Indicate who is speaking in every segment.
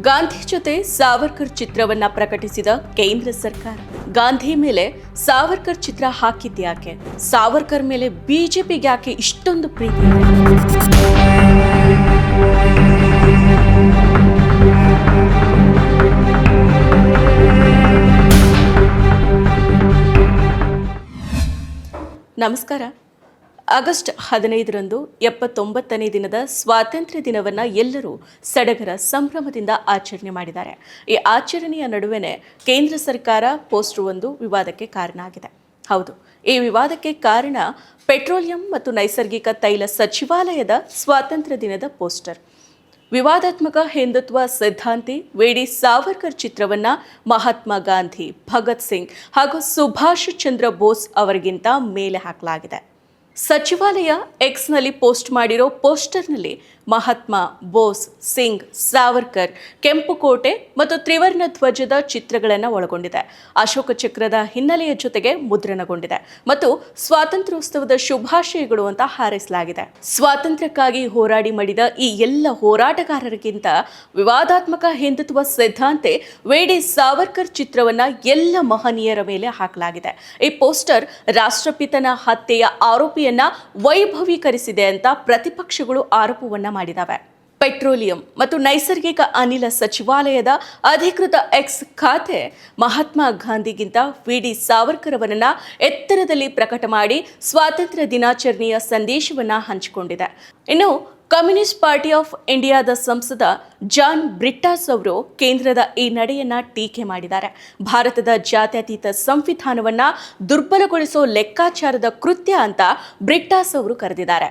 Speaker 1: ಗಾಂಧಿ ಜೊತೆ ಸಾವರ್ಕರ್ ಚಿತ್ರವನ್ನ ಪ್ರಕಟಿಸಿದ ಕೇಂದ್ರ ಸರ್ಕಾರ. ಗಾಂಧಿ ಮೇಲೆ ಸಾವರ್ಕರ್ ಚಿತ್ರ ಹಾಕಿದ್ಯಾಕೆ ಸಾವರ್ಕರ್ ಮೇಲೆ ಬಿಜೆಪಿಗೆ ಯಾಕೆ ಇಷ್ಟೊಂದು ಪ್ರೀತಿ? ನಮಸ್ಕಾರ. ಆಗಸ್ಟ್ ಹದಿನೈದರಂದು ಎಪ್ಪತ್ತೊಂಬತ್ತನೇ ದಿನದ ಸ್ವಾತಂತ್ರ್ಯ ದಿನವನ್ನು ಎಲ್ಲರೂ ಸಡಗರ ಸಂಭ್ರಮದಿಂದ ಆಚರಣೆ ಮಾಡಿದ್ದಾರೆ. ಈ ಆಚರಣೆಯ ನಡುವೆನೇ ಕೇಂದ್ರ ಸರ್ಕಾರ ಪೋಸ್ಟರ್ ಒಂದು ವಿವಾದಕ್ಕೆ ಕಾರಣ ಆಗಿದೆ. ಹೌದು, ಈ ವಿವಾದಕ್ಕೆ ಕಾರಣ ಪೆಟ್ರೋಲಿಯಂ ಮತ್ತು ನೈಸರ್ಗಿಕ ತೈಲ ಸಚಿವಾಲಯದ ಸ್ವಾತಂತ್ರ್ಯ ದಿನದ ಪೋಸ್ಟರ್. ವಿವಾದಾತ್ಮಕ ಹಿಂದುತ್ವ ಸಿದ್ಧಾಂತಿ, ವೇಡಿ ಸಾವರ್ಕರ್ ಚಿತ್ರವನ್ನ ಮಹಾತ್ಮ ಗಾಂಧಿ, ಭಗತ್ ಸಿಂಗ್ ಹಾಗೂ ಸುಭಾಷ್ ಚಂದ್ರ ಬೋಸ್ ಅವರಿಗಿಂತ ಮೇಲೆ ಹಾಕಲಾಗಿದೆ. ಸಚಿವಾಲಯ ಎಕ್ಸ್ನಲ್ಲಿ ಪೋಸ್ಟ್ ಮಾಡಿರೋ ಪೋಸ್ಟರ್ನಲ್ಲಿ ಮಹಾತ್ಮ ಬೋಸ್ ಸಿಂಗ್ ಸಾವರ್ಕರ್, ಕೆಂಪುಕೋಟೆ ಮತ್ತು ತ್ರಿವರ್ಣ ಧ್ವಜದ ಚಿತ್ರಗಳನ್ನು ಒಳಗೊಂಡಿದೆ. ಅಶೋಕ ಚಕ್ರದ ಹಿನ್ನೆಲೆಯ ಜೊತೆಗೆ ಮುದ್ರಣಗೊಂಡಿದೆ ಮತ್ತು ಸ್ವಾತಂತ್ರ್ಯೋತ್ಸವದ ಶುಭಾಶಯಗಳು ಅಂತ ಹಾರೈಸಲಾಗಿದೆ. ಸ್ವಾತಂತ್ರ್ಯಕ್ಕಾಗಿ ಹೋರಾಡಿ ಮಾಡಿದ ಈ ಎಲ್ಲ ಹೋರಾಟಗಾರರಿಗಿಂತ ವಿವಾದಾತ್ಮಕ ಹಿಂದುತ್ವ ಸಿದ್ಧಾಂತೆ ವೇಡಿ ಸಾವರ್ಕರ್ ಚಿತ್ರವನ್ನ ಎಲ್ಲ ಮಹನೀಯರ ಮೇಲೆ ಹಾಕಲಾಗಿದೆ. ಈ ಪೋಸ್ಟರ್ ರಾಷ್ಟ್ರಪಿತನ ಹತ್ಯೆಯ ಆರೋಪಿಯನ್ನ ವೈಭವೀಕರಿಸಿದೆ ಅಂತ ಪ್ರತಿಪಕ್ಷಗಳು ಆರೋಪವನ್ನ ಮಾಡಿದಾವೆ. ಪೆಟ್ರೋಲಿಯಂ ಮತ್ತು ನೈಸರ್ಗಿಕ ಅನಿಲ ಸಚಿವಾಲಯದ ಅಧಿಕೃತ ಎಕ್ಸ್ ಖಾತೆ ಮಹಾತ್ಮ ಗಾಂಧಿಗಿಂತ ವಿ ಡಿ ಸಾವರ್ಕರ್ ಅವರನ್ನ ಎತ್ತರದಲ್ಲಿ ಪ್ರಕಟ ಮಾಡಿ ಸ್ವಾತಂತ್ರ್ಯ ದಿನಾಚರಣೆಯ ಸಂದೇಶವನ್ನು ಹಂಚಿಕೊಂಡಿದೆ. ಇನ್ನು ಕಮ್ಯುನಿಸ್ಟ್ ಪಾರ್ಟಿ ಆಫ್ ಇಂಡಿಯಾದ ಸಂಸದ ಜಾನ್ ಬ್ರಿಟ್ಟಾಸ್ ಅವರು ಕೇಂದ್ರದ ಈ ನಡೆಯನ್ನು ಟೀಕೆ ಮಾಡಿದ್ದಾರೆ. ಭಾರತದ ಜಾತ್ಯತೀತ ಸಂವಿಧಾನವನ್ನು ದುರ್ಬಲಗೊಳಿಸೋ ಲೆಕ್ಕಾಚಾರದ ಕೃತ್ಯ ಅಂತ ಬ್ರಿಟಾಸ್ ಅವರು ಕರೆದಿದ್ದಾರೆ.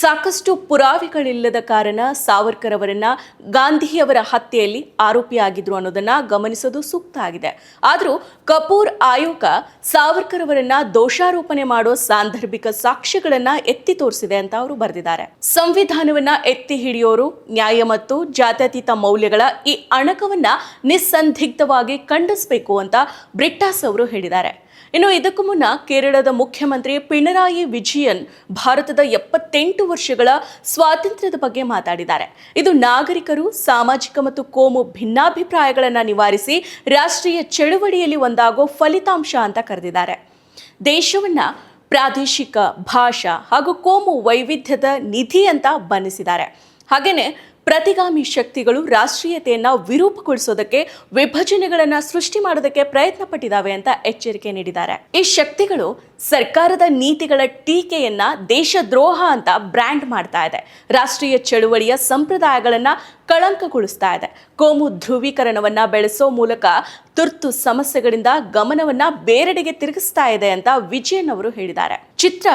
Speaker 1: ಸಾಕಷ್ಟು ಪುರಾವೆಗಳಿಲ್ಲದ ಕಾರಣ ಸಾವರ್ಕರ್ ಅವರನ್ನ ಗಾಂಧಿಯವರ ಹತ್ಯೆಯಲ್ಲಿ ಆರೋಪಿಯಾಗಿದ್ರು ಅನ್ನೋದನ್ನ ಗಮನಿಸೋದು ಸೂಕ್ತ ಆಗಿದೆ. ಆದರೂ ಕಪೂರ್ ಆಯೋಗ ಸಾವರ್ಕರ್ ಅವರನ್ನ ದೋಷಾರೋಪಣೆ ಮಾಡೋ ಸಾಂದರ್ಭಿಕ ಸಾಕ್ಷ್ಯಗಳನ್ನ ಎತ್ತಿ ತೋರಿಸಿದೆ ಅಂತ ಅವರು ಬರೆದಿದ್ದಾರೆ. ಸಂವಿಧಾನವನ್ನ ಎತ್ತಿ ಹಿಡಿಯೋರು ನ್ಯಾಯ ಮತ್ತು ಜಾತ್ಯತೀತ ಮೌಲ್ಯಗಳ ಈ ಅಣಕವನ್ನ ನಿಸ್ಸಂದಿಗ್ಧವಾಗಿ ಖಂಡಿಸಬೇಕು ಅಂತ ಬ್ರಿಟಾಸ್ ಅವರು ಹೇಳಿದ್ದಾರೆ. ಇನ್ನು ಇದಕ್ಕೂ ಮುನ್ನ ಕೇರಳದ ಮುಖ್ಯಮಂತ್ರಿ ಪಿಣರಾಯಿ ವಿಜಯನ್ ಭಾರತದ ಎಪ್ಪತ್ತೆಂಟು ವರ್ಷಗಳ ಸ್ವಾತಂತ್ರ್ಯದ ಬಗ್ಗೆ ಮಾತಾಡಿದ್ದಾರೆ. ಇದು ನಾಗರಿಕರು, ಸಾಮಾಜಿಕ ಮತ್ತು ಕೋಮು ಭಿನ್ನಾಭಿಪ್ರಾಯಗಳನ್ನು ನಿವಾರಿಸಿ ರಾಷ್ಟ್ರೀಯ ಚಳುವಳಿಯಲ್ಲಿ ಒಂದಾಗೋ ಫಲಿತಾಂಶ ಅಂತ ಕರೆದಿದ್ದಾರೆ. ದೇಶವನ್ನ ಪ್ರಾದೇಶಿಕ ಭಾಷಾ ಹಾಗೂ ಕೋಮು ವೈವಿಧ್ಯದ ನಿಧಿ ಅಂತ ಬಣ್ಣಿಸಿದ್ದಾರೆ. ಹಾಗೇನೆ ಪ್ರತಿಗಾಮಿ ಶಕ್ತಿಗಳು ರಾಷ್ಟ್ರೀಯತೆಯನ್ನ ವಿರೂಪಗೊಳಿಸೋದಕ್ಕೆ ವಿಭಜನೆಗಳನ್ನ ಸೃಷ್ಟಿ ಮಾಡೋದಕ್ಕೆ ಪ್ರಯತ್ನ ಪಟ್ಟಿದ್ದಾವೆ ಅಂತ ಎಚ್ಚರಿಕೆ ನೀಡಿದ್ದಾರೆ. ಈ ಶಕ್ತಿಗಳು ಸರ್ಕಾರದ ನೀತಿಗಳ ಟೀಕೆಯನ್ನ ದೇಶದ್ರೋಹ ಅಂತ ಬ್ರ್ಯಾಂಡ್ ಮಾಡ್ತಾ ಇದೆ. ರಾಷ್ಟ್ರೀಯ ಚಳುವಳಿಯ ಸಂಪ್ರದಾಯಗಳನ್ನ ಕಳಂಕಗೊಳಿಸ್ತಾ ಇದೆ. ಕೋಮು ಧ್ರುವೀಕರಣವನ್ನ ಬೆಳೆಸೋ ಮೂಲಕ ತುರ್ತು ಸಮಸ್ಯೆಗಳಿಂದ ಗಮನವನ್ನ ಬೇರೆಡೆಗೆ ತಿರುಗಿಸ್ತಾ ಇದೆ ಅಂತ ವಿಜಯನ್ ಅವರು ಹೇಳಿದ್ದಾರೆ. ಚಿತ್ರ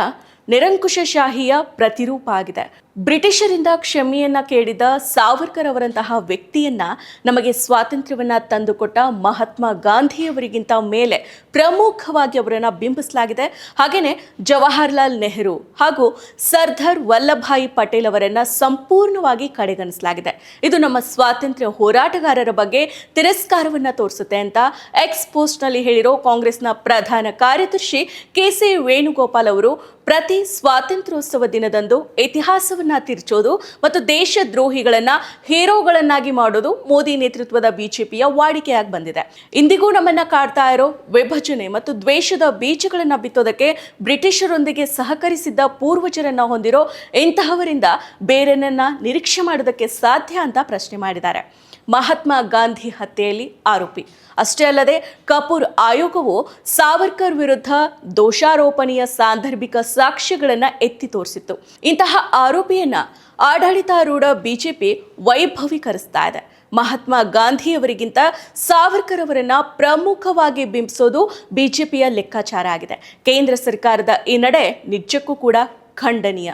Speaker 1: ನಿರಂಕುಶಶಾಹಿಯ ಪ್ರತಿರೂಪ ಆಗಿದೆ. ಬ್ರಿಟಿಷರಿಂದ ಕ್ಷಮೆಯನ್ನ ಕೇಳಿದ ಸಾವರ್ಕರ್ ಅವರಂತಹ ವ್ಯಕ್ತಿಯನ್ನ ನಮಗೆ ಸ್ವಾತಂತ್ರ್ಯವನ್ನ ತಂದುಕೊಟ್ಟ ಮಹಾತ್ಮ ಗಾಂಧಿಯವರಿಗಿಂತ ಮೇಲೆ ಪ್ರಮುಖವಾಗಿ ಅವರನ್ನ ಬಿಂಬಿಸಲಾಗಿದೆ. ಹಾಗೇನೆ ಜವಾಹರ್ಲಾಲ್ ನೆಹರು ಹಾಗೂ ಸರ್ದಾರ್ ವಲ್ಲಭಾಯಿ ಪಟೇಲ್ ಅವರನ್ನ ಸಂಪೂರ್ಣವಾಗಿ ಕಡೆಗಣಿಸಲಾಗಿದೆ. ಇದು ನಮ್ಮ ಸ್ವಾತಂತ್ರ್ಯ ಹೋರಾಟಗಾರರ ಬಗ್ಗೆ ತಿರಸ್ಕಾರವನ್ನ ತೋರಿಸುತ್ತೆ ಅಂತ ಎಕ್ಸ್ ಪೋಸ್ಟ್ನಲ್ಲಿ ಹೇಳಿರೋ ಕಾಂಗ್ರೆಸ್ನ ಪ್ರಧಾನ ಕಾರ್ಯದರ್ಶಿ ಕೆ ಸಿ ವೇಣುಗೋಪಾಲ್ ಅವರು ಪ್ರತಿ ಸ್ವಾತಂತ್ರ್ಯೋತ್ಸವ ದಿನದಂದು ಇತಿಹಾಸವನ್ನ ತಿರ್ಚೋದು ಮತ್ತು ದೇಶದ್ರೋಹಿಗಳನ್ನ ಹೀರೋಗಳನ್ನಾಗಿ ಮಾಡೋದು ಮೋದಿ ನೇತೃತ್ವದ ಬಿಜೆಪಿಯ ವಾಡಿಕೆಯಾಗಿ ಬಂದಿದೆ. ಇಂದಿಗೂ ನಮ್ಮನ್ನ ಕಾಡ್ತಾ ಇರೋ ವಿಭಜನೆ ಮತ್ತು ದ್ವೇಷದ ಬೀಜಗಳನ್ನ ಬಿತ್ತೋದಕ್ಕೆ ಬ್ರಿಟಿಷರೊಂದಿಗೆ ಸಹಕರಿಸಿದ್ದ ಪೂರ್ವಜರನ್ನ ಹೊಂದಿರೋ ಇಂತಹವರಿಂದ ಬೇರೆನನ್ನ ನಿರೀಕ್ಷೆ ಮಾಡೋದಕ್ಕೆ ಸಾಧ್ಯ ಅಂತ ಪ್ರಶ್ನೆ ಮಾಡಿದ್ದಾರೆ. ಮಹಾತ್ಮ ಗಾಂಧಿ ಹತ್ಯೆಯಲ್ಲಿ ಆರೋಪಿ. ಅಷ್ಟೇ ಅಲ್ಲದೆ ಕಪೂರ್ ಆಯೋಗವು ಸಾವರ್ಕರ್ ವಿರುದ್ಧ ದೋಷಾರೋಪಣೆಯ ಸಾಂದರ್ಭಿಕ ಸಾಕ್ಷ್ಯಗಳನ್ನು ಎತ್ತಿ ತೋರಿಸಿತ್ತು. ಇಂತಹ ಆರೋಪಿಯನ್ನು ಆಡಳಿತಾರೂಢ ಬಿಜೆಪಿ ವೈಭವೀಕರಿಸ್ತಾ ಇದೆ. ಮಹಾತ್ಮ ಗಾಂಧಿಯವರಿಗಿಂತ ಸಾವರ್ಕರ್ ಅವರನ್ನ ಪ್ರಮುಖವಾಗಿ ಬಿಂಬಿಸೋದು ಬಿಜೆಪಿಯ ಲೆಕ್ಕಾಚಾರ ಆಗಿದೆ. ಕೇಂದ್ರ ಸರ್ಕಾರದ ಈ ನಡೆ ನಿಜಕ್ಕೂ ಕೂಡ ಖಂಡನೀಯ.